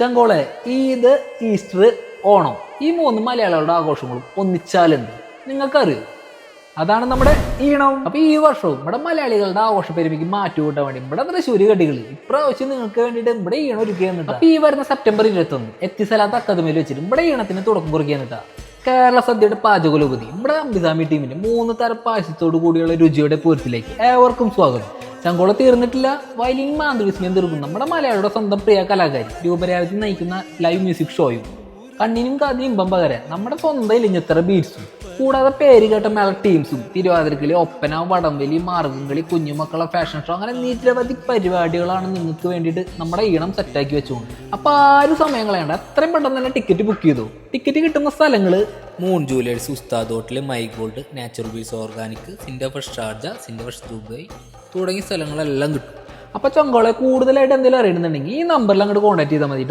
ചങ്കോളെ Eid Easter Onam. ഈ മൂന്ന് മലയാളികളുടെ ആഘോഷങ്ങളും ഒന്നിച്ചാലെന്ത്? നിങ്ങൾക്കറിയോ? അതാണ് നമ്മുടെ ഈണം. അപ്പൊ ഈ വർഷവും നമ്മുടെ മലയാളികളുടെ ആഘോഷ പെരുമയ്ക്ക് മാറ്റി കൂട്ടാൻ വേണ്ടി ഇവിടെ തൃശ്ശൂര് കടികൾ ഇപ്രാവശ്യം നിങ്ങൾക്ക് വേണ്ടിയിട്ട് ഇവിടെ ഈണം ഒരുക്കുകയാണ് അപ്പൊ ഈ വരുന്ന സെപ്റ്റംബർ ഇരുപത്തൊന്ന് എത്തിസലാത്ത അക്കാദമിയിൽ വെച്ചിട്ട് ഇവിടെ ഈണത്തിന് തുടക്കം കുറിക്കാനിട്ടാ കേരള സദ്യയുടെ പാചകോലപതി ഇവിടെ അംബിസാമി ടീമിന്റെ മൂന്ന് തരം പായസത്തോടു കൂടിയുള്ള രുചിയുടെ പൂരത്തിലേക്ക് ഏവർക്കും സ്വാഗതം. ചങ്കോള തീർന്നിട്ടില്ല. വയലിൻ മാന്ത്രിസ്മയം തീർക്കും നമ്മുടെ മലയാളിയുടെ സ്വന്തം പ്രിയ കലാകാരി. രൂപരാവതി നയിക്കുന്ന ലൈവ് മ്യൂസിക് ഷോയും കണ്ണിനും കാതിനും ഇമ്പം നമ്മുടെ സ്വന്തം ഇലിഞ്ഞത്ര ബീറ്റ്സും കൂടാതെ പേര് കേട്ട മേള ടീംസും തിരുവാതിരക്കളി ഒപ്പന വടംവലി മാർഗംകളി കുഞ്ഞുമക്കളെ ഫാഷൻ ഷോ അങ്ങനെ നിരവധി പരിപാടികളാണ് നിങ്ങൾക്ക് വേണ്ടിയിട്ട് നമ്മുടെ ഈണം സെറ്റാക്കി വെച്ചുകൊണ്ട്. അപ്പോൾ ആരും സമയം കളയണ്ട. അത്രയും പെട്ടെന്ന് തന്നെ ടിക്കറ്റ് ബുക്ക് ചെയ്തു. ടിക്കറ്റ് കിട്ടുന്ന സ്ഥലങ്ങൾ moon jewellers Ustad hotel my gold natural bees organic സിൻഡഫഷ് Sharjah സിൻഡഫഷ് ദുബായ് തുടങ്ങിയ സ്ഥലങ്ങളെല്ലാം കിട്ടും. അപ്പൊ ചൊങ്കോളെ കൂടുതലായിട്ട് എന്തെങ്കിലും അറിയണമെന്നുണ്ടെങ്കിൽ ഈ നമ്പറിൽ അങ്ങോട്ട് കോൺടാക്ട് ചെയ്താൽ മതി